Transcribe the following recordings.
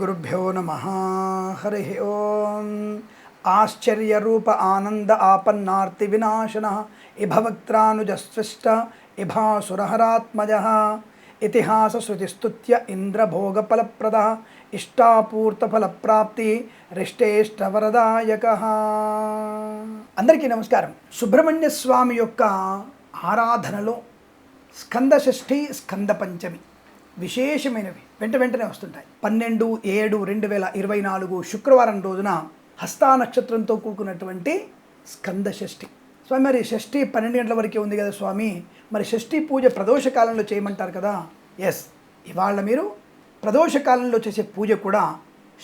గురుభ్యో నమ హరి ఓం ఆశ్చర్యరూప ఆనంద ఆపన్నార్తి వినాశన ఇభవక్త్రానుజస్విష్ట ఇభాసురహరాత్మజ ఇతిహాస శృతిస్తుత్య ఇంద్రభోగఫలప్రద ఇష్టాపూర్తఫలప్రాప్తి రిష్టేష్టవరదాయక అందరికీ నమస్కారం. సుబ్రహ్మణ్య స్వామి యొక్క ఆరాధనలో స్కంద షష్ఠి స్కంద పంచమి విశేషమైనవి. వెంట వెంటనే వస్తుంటాయి. పన్నెండు ఏడు రెండు వేల ఇరవై నాలుగు శుక్రవారం రోజున హస్తా నక్షత్రంతో కూడుకున్నటువంటి స్కంద షష్ఠి. స్వామి మరి షష్ఠి పన్నెండు గంటల వరకే ఉంది కదా స్వామి? మరి షష్ఠి పూజ ప్రదోష కాలంలో చేయమంటారు కదా? ఎస్ ఇవాళ మీరు ప్రదోష కాలంలో చేసే పూజ కూడా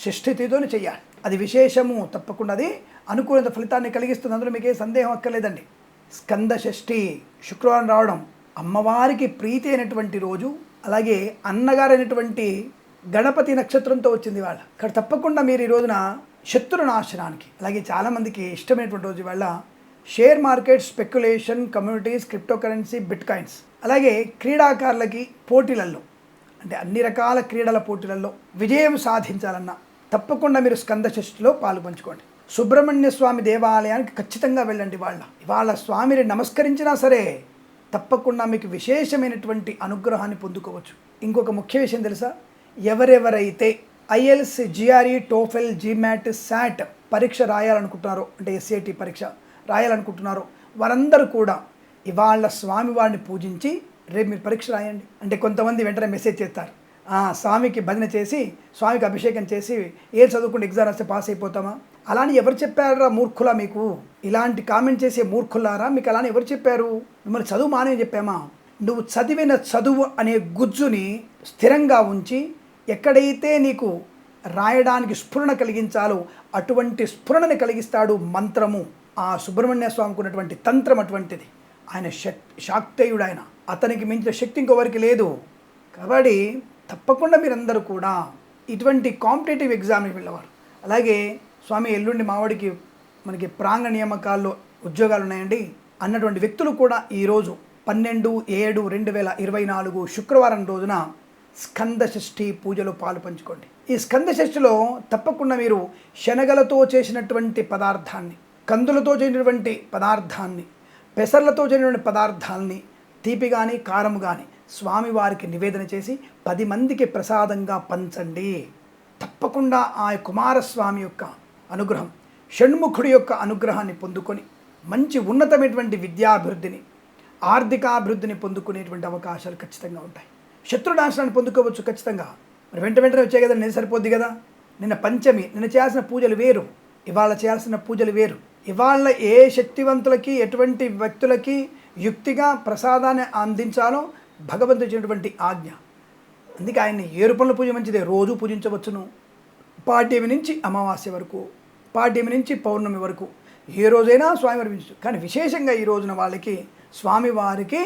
షష్ఠితితోనే చేయాలి. అది విశేషము తప్పకుండా అది అనుకూలత ఫలితాన్ని కలిగిస్తుంది. అందులో మీకే సందేహం అక్కర్లేదండి. స్కంద షష్ఠి శుక్రవారం రావడం అమ్మవారికి ప్రీతి అయినటువంటి రోజు అలాగే అన్నగారైనటువంటి గణపతి నక్షత్రంతో వచ్చింది వాళ్ళ. ఇక్కడ తప్పకుండా మీరు ఈ రోజున శత్రు నాశనానికి అలాగే చాలామందికి ఇష్టమైనటువంటి రోజు వాళ్ళ share market speculation communities crypto currency bit coins అలాగే క్రీడాకారులకి పోటీలలో అంటే అన్ని రకాల క్రీడల పోటీలలో విజయం సాధించాలన్నా తప్పకుండా మీరు స్కంద షష్ఠిలో పాలు సుబ్రహ్మణ్య స్వామి దేవాలయానికి ఖచ్చితంగా వెళ్ళండి వాళ్ళ. ఇవాళ స్వామిని నమస్కరించినా సరే తప్పకుండా మీకు విశేషమైనటువంటి అనుగ్రహాన్ని పొందుకోవచ్చు. ఇంకొక ముఖ్య విషయం తెలుసా? ఎవరెవరైతే IELTS GRE TOEFL GMAT SAT పరీక్ష రాయాలనుకుంటున్నారో అంటే ఎస్ఏటి పరీక్ష రాయాలనుకుంటున్నారో వారందరూ కూడా ఇవాళ స్వామివారిని పూజించి రేపు మీరు పరీక్ష రాయండి. అంటే కొంతమంది వెంటనే మెసేజ్ చేస్తారు. స్వామికి భజన చేసి స్వామికి అభిషేకం చేసి ఏం చదువుకుంటే ఎగ్జామ్ రాస్తే పాస్ అయిపోతామా? అలానే ఎవరు చెప్పారా మూర్ఖులా మీకు? ఇలాంటి కామెంట్ చేసే మూర్ఖులారా? మీకు అలానే ఎవరు చెప్పారు? మిమ్మల్ని చదువు మానే చెప్పామా? నువ్వు చదివిన చదువు అనే గుజ్జుని స్థిరంగా ఉంచి ఎక్కడైతే నీకు రాయడానికి స్ఫురణ కలిగించాలో అటువంటి స్ఫురణని కలిగిస్తాడు మంత్రము. ఆ సుబ్రహ్మణ్య స్వామికి ఉన్నటువంటి తంత్రం అటువంటిది. ఆయన శక్ శాక్తేయుడు ఆయన. అతనికి మించిన శక్తి ఇంకొవరికి లేదు. కాబట్టి తప్పకుండా మీరందరూ కూడా ఇటువంటి కాంపిటేటివ్ ఎగ్జామ్కి వెళ్ళేవారు. అలాగే స్వామి ఎల్లుండి మావాడికి మనకి ప్రాంగ నియామకాల్లో ఉద్యోగాలు ఉన్నాయండి. అన్నటువంటి వ్యక్తులు కూడా ఈరోజు పన్నెండు ఏడు రెండు వేల ఇరవై నాలుగు శుక్రవారం రోజున స్కంద షష్ఠి పూజలో పాలు పంచుకోండి. ఈ స్కంద షష్ఠిలో తప్పకుండా మీరు శనగలతో చేసినటువంటి పదార్థాన్ని కందులతో చేసినటువంటి పదార్థాన్ని పెసర్లతో చేసినటువంటి పదార్థాలని తీపి కానీ కారం కానీ స్వామివారికి నివేదన చేసి పది మందికి ప్రసాదంగా పంచండి. తప్పకుండా ఆ కుమారస్వామి యొక్క అనుగ్రహం షణ్ముఖుడి యొక్క అనుగ్రహాన్ని పొందుకొని మంచి ఉన్నతమైనటువంటి విద్యాభివృద్ధిని ఆర్థికాభివృద్ధిని పొందుకునేటువంటి అవకాశాలు ఖచ్చితంగా ఉంటాయి. శత్రునాశనాన్ని పొందుకోవచ్చు ఖచ్చితంగా. మరి వెంట వెంటనే వచ్చే కదా నిన్న సరిపోద్ది కదా? నిన్న పంచమి నిన్న చేయాల్సిన పూజలు వేరు ఇవాళ చేయాల్సిన పూజలు వేరు. ఇవాళ ఏ శక్తివంతులకి ఎటువంటి వ్యక్తులకి యుక్తిగా ప్రసాదాన్ని అందించాలో భగవంతుడు ఇచ్చినటువంటి ఆజ్ఞ. అందుకే ఆయన్ని ఏ పూజ మంచిదే? రోజు పూజించవచ్చును. పాడ్యమి నుంచి అమావాస్య వరకు పాడ్యమి నుంచి పౌర్ణమి వరకు ఏ రోజైనా స్వామివారి అర్పించు కానీ విశేషంగా ఈ రోజున వాళ్ళకి స్వామివారికి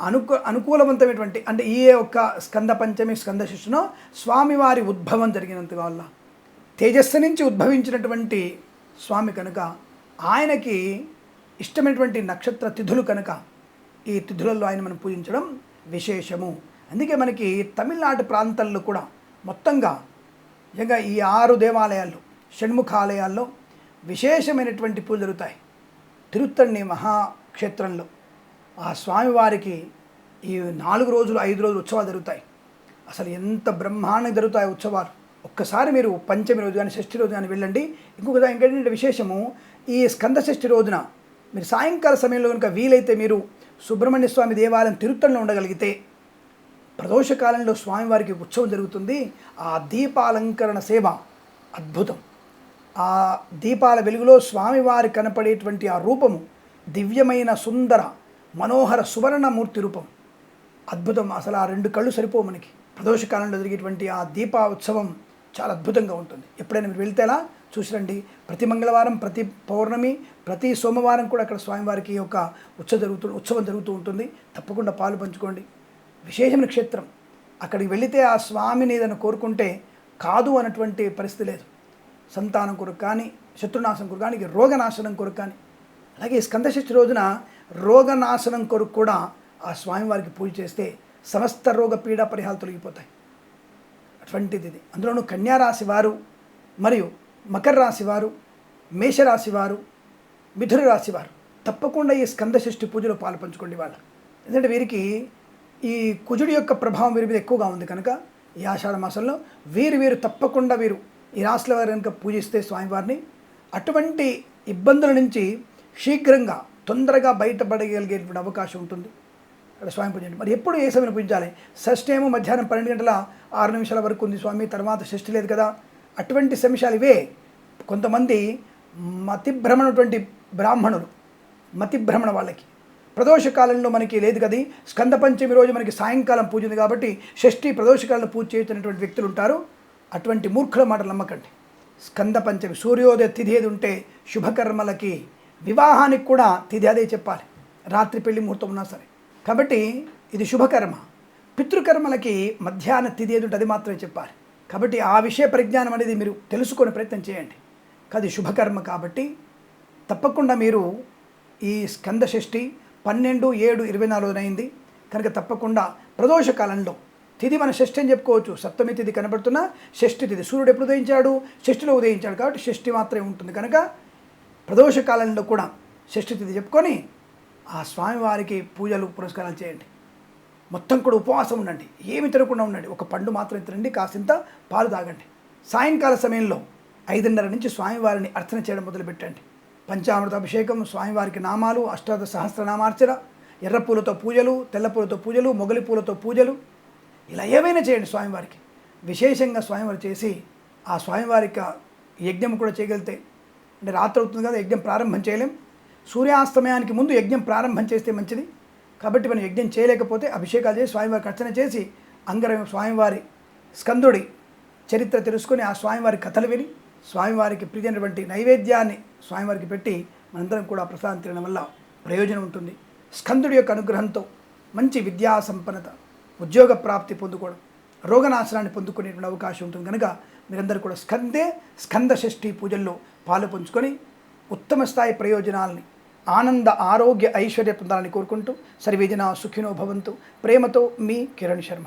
అనుకూ అనుకూలవంతమైనటువంటి అంటే ఈ యొక్క స్కంద పంచమి స్కంద శిష్యును స్వామివారి ఉద్భవం జరిగినంత వల్ల తేజస్సు నుంచి ఉద్భవించినటువంటి స్వామి కనుక ఆయనకి ఇష్టమైనటువంటి నక్షత్ర తిథులు కనుక ఈ తిథులలో ఆయన మనం పూజించడం విశేషము. అందుకే మనకి తమిళనాడు ప్రాంతాల్లో కూడా మొత్తంగా ఇంకా ఈ ఆరు దేవాలయాల్లో షణ్ముఖాలయాల్లో విశేషమైనటువంటి పూజలు జరుగుతాయి. తిరుత్తణి మహాక్షేత్రంలో ఆ స్వామివారికి ఈ నాలుగు రోజులు ఐదు రోజులు ఉత్సవాలు జరుగుతాయి. అసలు ఎంత బ్రహ్మాండంగా జరుగుతాయి ఉత్సవాలు. ఒక్కసారి మీరు పంచమి రోజు కానీ షష్ఠి రోజు కానీ వెళ్ళండి. ఇంకొక ఇంకేంటంటే విశేషము ఈ స్కంద షష్ఠి రోజున మీరు సాయంకాల సమయంలో కనుక వీలైతే మీరు సుబ్రహ్మణ్య స్వామి దేవాలయం తిరుత్తణిలో ఉండగలిగితే ప్రదోషకాలంలో స్వామివారికి ఉత్సవం జరుగుతుంది. ఆ దీపాలంకరణ సేవ అద్భుతం. ఆ దీపాల వెలుగులో స్వామివారి కనపడేటువంటి ఆ రూపము దివ్యమైన సుందర మనోహర సువర్ణమూర్తి రూపం. అద్భుతం. అసలు ఆ రెండు కళ్ళు సరిపోవు మనకి. ప్రదోషకాలంలో జరిగేటువంటి ఆ దీపా ఉత్సవం చాలా అద్భుతంగా ఉంటుంది. ఎప్పుడైనా మీరు వెళ్తేలా చూసిరండి. ప్రతి మంగళవారం ప్రతి పౌర్ణమి ప్రతి సోమవారం కూడా అక్కడ స్వామివారికి ఒక ఉత్సవం జరుగుతు ఉత్సవం జరుగుతూ ఉంటుంది. తప్పకుండా పాలు పంచుకోండి. విశేషమైన క్షేత్రం. అక్కడికి వెళితే ఆ స్వామిని ఏదైనా కోరుకుంటే కాదు అన్నటువంటి పరిస్థితి లేదు. సంతానం కొరకు కానీ శత్రునాశనం కొరకు కానీ రోగనాశనం కొరకు కానీ. అలాగే ఈ స్కందషష్ఠి రోజున రోగనాశనం కొరకు కూడా ఆ స్వామివారికి పూజ చేస్తే సమస్త రోగ పీడా పరిహాలు తొలగిపోతాయి. అటువంటిది ఇది. అందులోనూ కన్యారాశి వారు మరియు మకర రాశివారు మేషరాశివారు మేషరాశి రాశివారు మిథున తప్పకుండా ఈ స్కంద షష్ఠి పూజలో పాల్పంచుకోండి వాళ్ళు వాళ్ళ. ఎందుకంటే వీరికి ఈ కుజుడి యొక్క ప్రభావం వీరి మీద ఎక్కువగా ఉంది కనుక ఈ ఆషాఢ మాసంలో వీరు వీరు తప్పకుండా వీరు ఈ రాశుల వారు కనుక పూజిస్తే స్వామివారిని అటువంటి ఇబ్బందుల నుంచి శీఘ్రంగా తొందరగా బయటపడగలిగేటువంటి అవకాశం ఉంటుంది. అక్కడ స్వామి పూజ మరి ఎప్పుడు ఏ సమయంలో పూజించాలి? షష్ఠి ఏమో మధ్యాహ్నం పన్నెండు గంటల ఆరు నిమిషాల వరకు ఉంది స్వామి తర్వాత షష్ఠి లేదు కదా. అటువంటి సమయాలు ఇవే. కొంతమంది మతిభ్రమణటువంటి బ్రాహ్మణులు మతిభ్రమణ వాళ్ళకి. ప్రదోష కాలంలో మనకి లేదు కదా స్కంద పంచమి రోజు మనకి సాయంకాలం పూజ ఉంది కాబట్టి షష్ఠి ప్రదోష కాలంలో పూజ చేస్తున్నటువంటి వ్యక్తులు ఉంటారు. అటువంటి మూర్ఖుల మాటలు నమ్మకండి. స్కంద పంచమి సూర్యోదయ తిథి ఏది ఉంటే శుభకర్మలకి వివాహానికి కూడా తిథి అదే చెప్పాలి. రాత్రి పెళ్ళి ముహూర్తం ఉన్నా సరే. కాబట్టి ఇది శుభకర్మ. పితృకర్మలకి మధ్యాహ్న తిథి ఏది ఉంటే అది మాత్రమే చెప్పాలి. కాబట్టి ఆ విషయ పరిజ్ఞానం అనేది మీరు తెలుసుకునే ప్రయత్నం చేయండి. అది శుభకర్మ కాబట్టి తప్పకుండా మీరు ఈ స్కంద షష్ఠి పన్నెండు ఏడు ఇరవై నాలుగునైంది కనుక తప్పకుండా ప్రదోష కాలంలో తిథి మన షష్ఠి అని చెప్పుకోవచ్చు. సప్తమి తిథి కనబడుతున్న షష్ఠి తిది. సూర్యుడు ఎప్పుడు ఉదయించాడు? షష్ఠిలో ఉదయించాడు కాబట్టి షష్ఠి మాత్రమే ఉంటుంది. కనుక ప్రదోష కాలంలో కూడా షష్ఠి తిది చెప్పుకొని ఆ స్వామివారికి పూజలు పురస్కారాలు చేయండి. మొత్తం కూడా ఉపవాసం ఉండండి. ఏమి తినకుండా ఉండండి. ఒక పండు మాత్రం తినండి. కాసింత పాలు తాగండి. సాయంకాల సమయంలో ఐదున్నర నుంచి స్వామివారిని అర్చన చేయడం మొదలుపెట్టండి. పంచామృత అభిషేకం స్వామివారికి నామాలు అష్టాద సహస్రనామార్చన ఎర్ర పూలతో పూజలు తెల్ల పూలతో పూజలు మొగలి పూలతో పూజలు. ఇలా ఏవైనా చేయండి స్వామివారికి. విశేషంగా స్వామివారు చేసి ఆ స్వామివారికి యజ్ఞం కూడా చేయగలిగితే అంటే రాత్రి అవుతుంది కదా యజ్ఞం ప్రారంభం చేయలేం. సూర్యాస్తమయానికి ముందు యజ్ఞం ప్రారంభం చేస్తే మంచిది. కాబట్టి మనం యజ్ఞం చేయలేకపోతే అభిషేకాలు చేసి స్వామివారికి అర్చన చేసి అంగరం స్వామివారి స్కందుడి చరిత్ర తెలుసుకొని ఆ స్వామివారి కథలు విని స్వామివారికి ప్రియమైనటువంటి నైవేద్యాన్ని స్వామివారికి పెట్టి మనందరం కూడా ప్రసాదం తినడం వల్ల ప్రయోజనం ఉంటుంది. స్కందుడి యొక్క అనుగ్రహంతో మంచి విద్యా సంపన్నత ఉద్యోగ ప్రాప్తి పొందుకోవడం రోగనాశనాన్ని పొందుకునేటువంటి అవకాశం ఉంటుంది. కనుక మీరందరూ కూడా స్కందే స్కంద షష్ఠి పూజల్లో పాలు పంచుకొని ఉత్తమ స్థాయి ప్రయోజనాలని ఆనంద ఆరోగ్య ఐశ్వర్య పొందాలని కోరుకుంటూ సర్వేజన సుఖినో భవంతు. ప్రేమతో మీ కిరణ్ శర్మ.